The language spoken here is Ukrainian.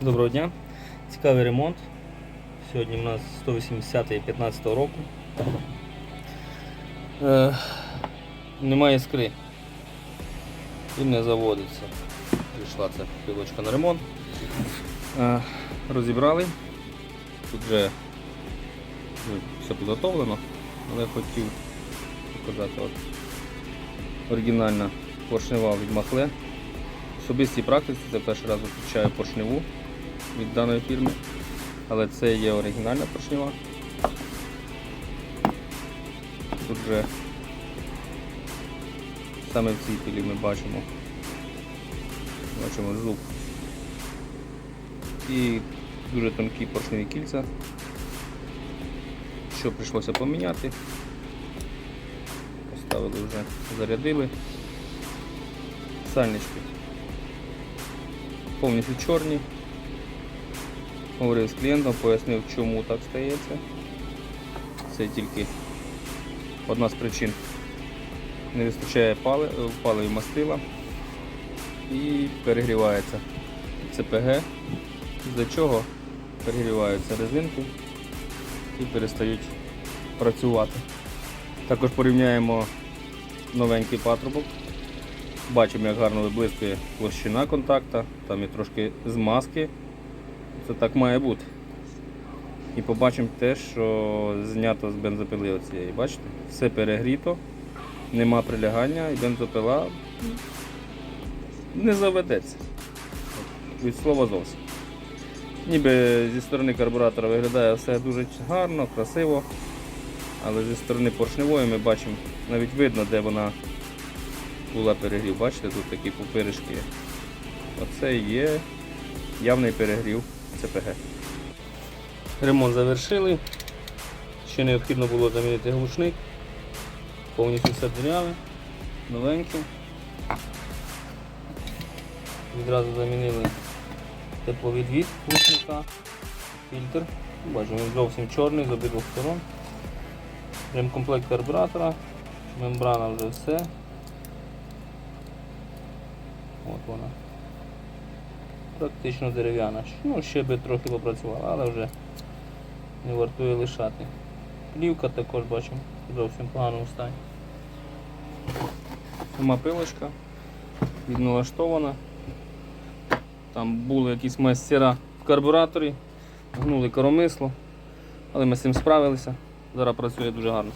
Доброго дня. Цікавий ремонт. Сьогодні у нас 180 15 року. Е, немає іскри. І не заводиться. Прийшла ця пилочка на ремонт. Е, розібрали. Тут вже ну, все підготовлено, але хотів показати от оригінальна поршнева від Махле. В особистій практиці це перший раз зустрічаю поршневу від даної фірми, але це є оригінальна поршнева. Тут вже саме в цій пилі ми бачимо, бачимо зуб і дуже тонкі поршневі кільця, що прийшлося поміняти. Поставили вже, зарядили. Сальнички повністю чорні. Говорив з клієнтом, пояснив, чому так стається. Це тільки одна з причин. Не вистачає пали, паливі мастила і перегрівається ЦПГ, з-за чого перегріваються резинки і перестають працювати. Також порівняємо новенький патрубок. Бачимо, як гарно виблискує площина контакта, там і трошки змазки. Це так має бути. І побачимо те, що знято з бензопили оцієї. Бачите? Все перегріто, нема прилягання і бензопила не заведеться. Від слова зовсім. Ніби зі сторони карбуратора виглядає все дуже гарно, красиво, але зі сторони поршневої ми бачимо, навіть видно, де вона була перегрів. Бачите, тут такі пупиришки. Оце є явний перегрів ЦПГ. Ремонт завершили. Ще необхідно було замінити глушник. Повністю все дыряве, новеньке. Відразу замінили тепловідвід глушника, фільтр. Бачимо, він зовсім чорний з обидвох сторон. Ремкомплект карбуратора, мембрана вже все. От вона. Практично дерев'яна. Ну, ще би трохи попрацювала, але вже не вартує лишати. Плівка також бачимо зовсім поганому стані. Сама пилочка відналаштована. Там були якісь майстера в карбураторі, гнули коромисло, але ми з цим справилися. Зараз працює дуже гарно.